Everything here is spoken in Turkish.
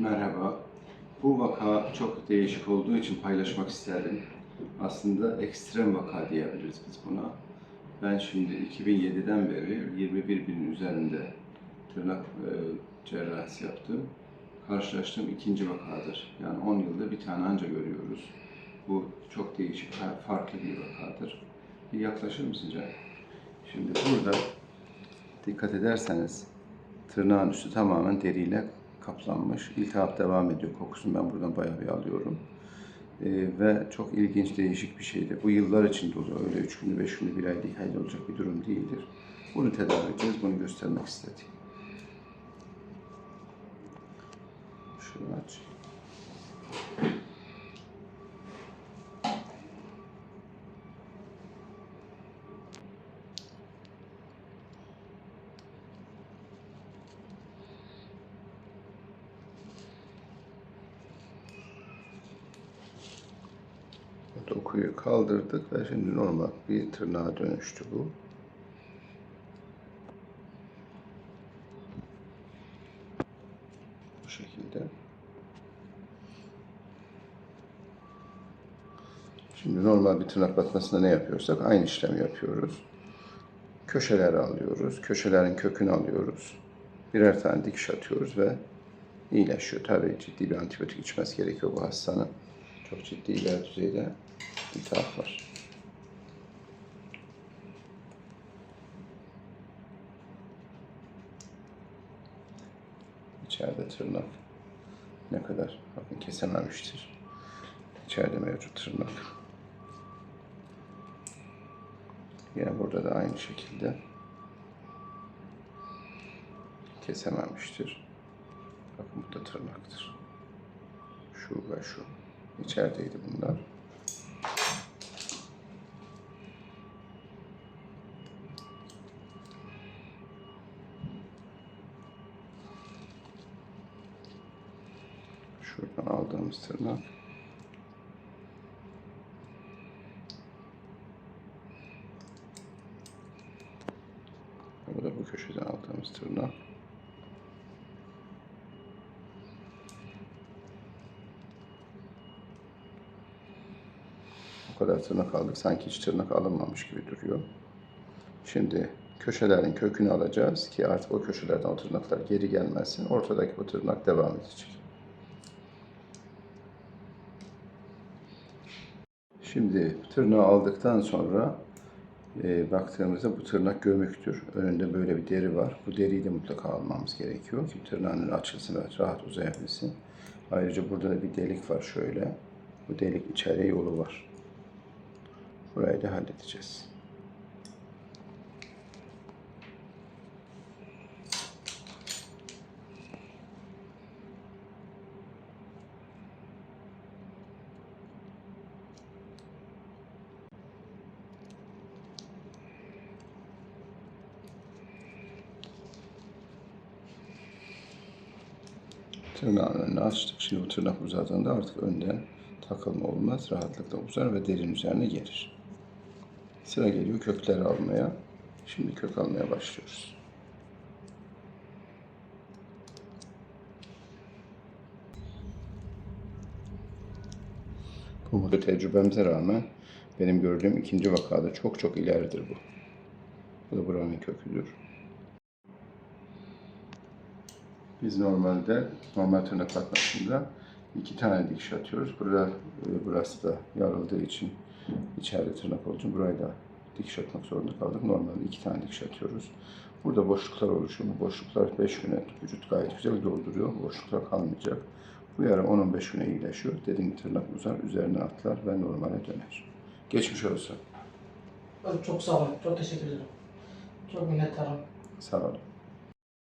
Merhaba. Bu vaka çok değişik olduğu için paylaşmak istedim. Aslında ekstrem vaka diyebiliriz biz buna. Ben şimdi 2007'den beri 21 binin üzerinde tırnak e, cerrahisi yaptım. Karşılaştığım ikinci vakadır. Yani 10 yılda bir tane anca görüyoruz. Bu çok değişik, fa- farklı bir vakadır. Bir yaklaşır mısın Can? Şimdi burada dikkat ederseniz tırnağın üstü tamamen deriyle kaplanmış. İltihap devam ediyor. Kokusunu ben buradan bayağı bir alıyorum. Ee, ve çok ilginç, değişik bir şeydi. Bu yıllar içinde oluyor. Öyle üç günü, beş günü, bir ayda, iki ayda olacak bir durum değildir. Bunu tedavi edeceğiz. Bunu göstermek istedim. Şunu aç. Dokuyu kaldırdık ve şimdi normal bir tırnağa dönüştü bu. Bu şekilde. Şimdi normal bir tırnak batmasında ne yapıyorsak aynı işlemi yapıyoruz. Köşeleri alıyoruz. Köşelerin kökünü alıyoruz. Birer tane dikiş atıyoruz ve iyileşiyor. Tabii ciddi bir antibiyotik içmesi gerekiyor bu hastanın. Çok ciddi ileri düzeyde iltihap var. İçeride tırnak ne kadar bakın kesememiştir. İçeride mevcut tırnak. Yine burada da aynı şekilde kesememiştir. Bakın bu da tırnaktır. Şu ve şu. İçerideydi bunlar. Şuradan aldığımız tırnak. Bu da bu köşeden aldığımız tırnak. O kadar tırnak aldık. Sanki hiç tırnak alınmamış gibi duruyor. Şimdi köşelerin kökünü alacağız ki artık o köşelerden o tırnaklar geri gelmesin. Ortadaki bu tırnak devam edecek. Şimdi tırnağı aldıktan sonra e, baktığımızda bu tırnak gömüktür. Önünde böyle bir deri var. Bu deriyi de mutlaka almamız gerekiyor ki tırnağın açılsın ve rahat uzayabilsin. Ayrıca burada da bir delik var şöyle. Bu delik içeriye yolu var. Burayı da halledeceğiz. Tırnağın önünü açtık. Şimdi bu tırnak uzadığında artık önden takılma olmaz. Rahatlıkla uzar ve derin üzerine gelir. Sıra geliyor kökleri almaya. Şimdi kök almaya başlıyoruz. Bu tecrübemize rağmen benim gördüğüm ikinci vakada çok çok ileridir bu. Bu da buranın köküdür. Biz normalde normal tırnak batmasında iki tane dikiş atıyoruz. Burada e, burası da yarıldığı için içeride tırnak olduğu için burayı da dikiş atmak zorunda kaldık. Normalde iki tane dikiş atıyoruz. Burada boşluklar oluşuyor. Bu boşluklar 5 güne vücut gayet güzel dolduruyor. Boşluklar kalmayacak. Bu yara 10-15 güne iyileşiyor. Dediğim tırnak uzar, üzerine atlar ve normale döner. Geçmiş olsun. Çok sağ olun. Çok teşekkür ederim. Çok minnettarım. Sağ olun.